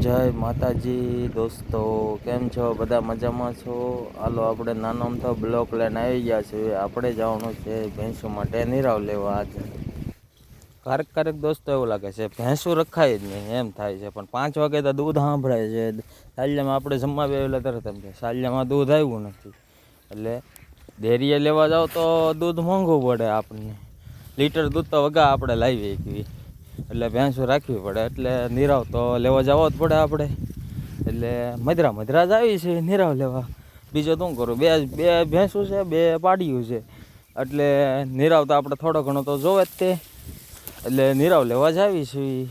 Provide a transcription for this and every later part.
જય માતાજી દોસ્તો, કેમ છો? બધા મજામાં છો? હાલો, આપણે નાનો તો બ્લોક લઈને આવી ગયા છીએ. આપણે જવાનું છે ભેંસો માટે નિરાવ લેવા આજે. ક્યારેક ક્યારેક દોસ્તો એવું લાગે છે, ભેંસું રખાય જ નહીં, એમ થાય છે. પણ પાંચ વાગે તો દૂધ સાંભળાય છે. સાલિયામાં આપણે જમવા બેવેલા તરત એમ સાલ્યામાં દૂધ આવ્યું નથી. એટલે ડેરીએ લેવા જાઓ તો દૂધ મોંઘું પડે આપણને. લીટર દૂધ તો વગા આપણે લાવી એકવી એટલે ભેંસું રાખવી પડે, એટલે નિરાવ તો લેવા જવો જ પડે આપણે. એટલે મધરા મધરા જ આવી છે, નિરાવ લેવા. બીજો શું કરું? બે બે ભેંસું છે, બે પાડીયું છે. એટલે નિરાવ તો આપણે થોડો ઘણો તો જોવે જ તે. એટલે નિરાવ લેવા જ આવી છે.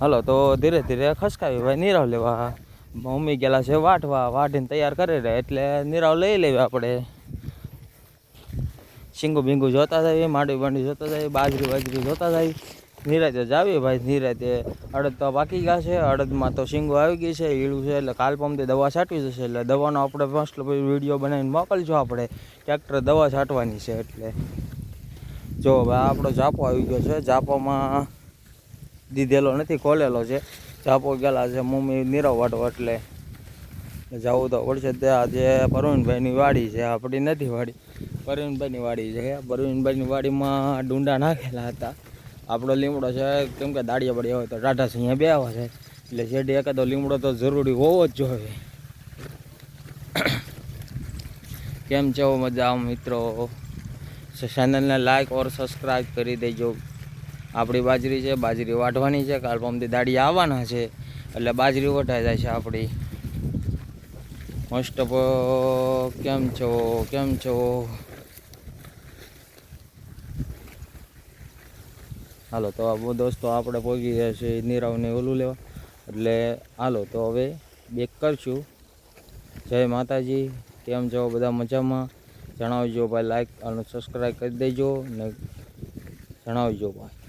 હાલો, તો ધીરે ધીરે ખસકાવી. ભાઈ, નિરાવ લેવા. મમ્મી ગયેલા છે વાટવા. વાટીને તૈયાર કરી રહ્યા એટલે નિરાવ લઈ લેવી આપણે. શીંગું બીંગું જોતા જાય માંડી બાંડી જોતા જાય બાજરી બાજરી જોતા જાય. નિરાતે જાવીએ ભાઈ, નિરાતે અડદ તો પાકી ગયા છે, અડદમાં તો શીંગો આવી ગઈ છે, ઈળું છે, એટલે કાલ પમથી દવા છાંટવી જશે એટલે દવાનો આપણે મસ્ત વીડિયો બનાવીને મોકલજો આપણે ટ્રેક્ટર દવા છાંટવાની છે એટલે. જો ભાઈ, આપણો જાપો આવી ગયો છે જાપોમાં દીધેલો નથી, ખોલેલો છે. જાપો ગયેલા છે, મમ્મી નીરવ એટલે જવું તો પડશે તે આજે પરવીનભાઈની વાડી છે, આપણી નથી વાડી, પરવીનભાઈની વાડી છે. પરવીનભાઈની વાડીમાં ડુંડા નાખેલા હતા. આપણો લીમડો છે, કેમ કે દાડિયા બળિયા હોય તો ટાટા સિંહ બે આવે છે. એટલે શેડી એકાદો લીમડો તો જરૂરી હોવો જ જોઈએ. કેમ છો મજા મિત્રો? ચેનલને લાઈક ઓર સબસ્ક્રાઈબ કરી દેજો. આપણી બાજરી છે, બાજરી વાટવાની છે, કાલ પમથી દાડી આવવાના છે. એટલે બાજરી વટાઈ જાય છે આપણી. મોસ્ટ ઓફ, કેમ છો કેમ છો? હાલો, તો આ દોસ્તો આપણે પહોંચી ગયા છે નીરવને ઓલું લેવા. એટલે હાલો, તો હવે બેક કરશું. જય માતાજી, કેમ છો બધા મજામાં? જણાવજો ભાઈ લાઈક અને સબસ્ક્રાઈબ કરી દેજો ને જણાવજો ભાઈ.